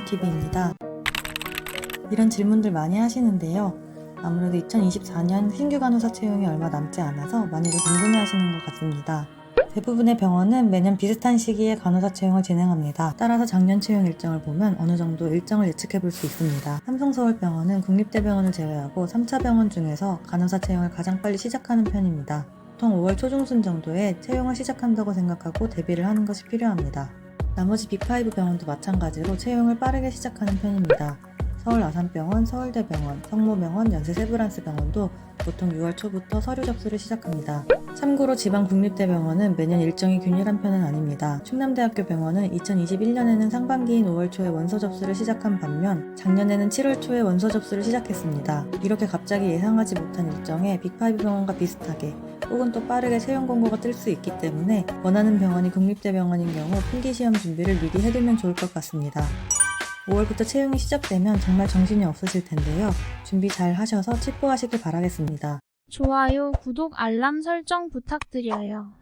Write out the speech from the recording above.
간호TV입니다. 이런 질문들 많이 하시는데요. 아무래도 2024년 신규 간호사 채용이 얼마 남지 않아서 많이들 궁금해 하시는 것 같습니다. 대부분의 병원은 매년 비슷한 시기에 간호사 채용을 진행합니다. 따라서 작년 채용 일정을 보면 어느 정도 일정을 예측해 볼 수 있습니다. 삼성서울병원은 국립대병원을 제외하고 3차 병원 중에서 간호사 채용을 가장 빨리 시작하는 편입니다. 보통 5월 초중순 정도에 채용을 시작한다고 생각하고 대비를 하는 것이 필요합니다. 나머지 빅5 병원도 마찬가지로 채용을 빠르게 시작하는 편입니다. 서울 아산병원, 서울대병원, 성모병원, 연세세브란스병원도 보통 6월 초부터 서류 접수를 시작합니다. 참고로 지방 국립대병원은 매년 일정이 균일한 편은 아닙니다. 충남대학교 병원은 2021년에는 상반기인 5월 초에 원서 접수를 시작한 반면 작년에는 7월 초에 원서 접수를 시작했습니다. 이렇게 갑자기 예상하지 못한 일정에 빅5 병원과 비슷하게 혹은 또 빠르게 채용 공고가 뜰 수 있기 때문에 원하는 병원이 국립대병원인 경우 필기시험 준비를 미리 해두면 좋을 것 같습니다. 5월부터 채용이 시작되면 정말 정신이 없으실 텐데요. 준비 잘 하셔서 치포하시길 바라겠습니다. 좋아요, 구독, 알람 설정 부탁드려요.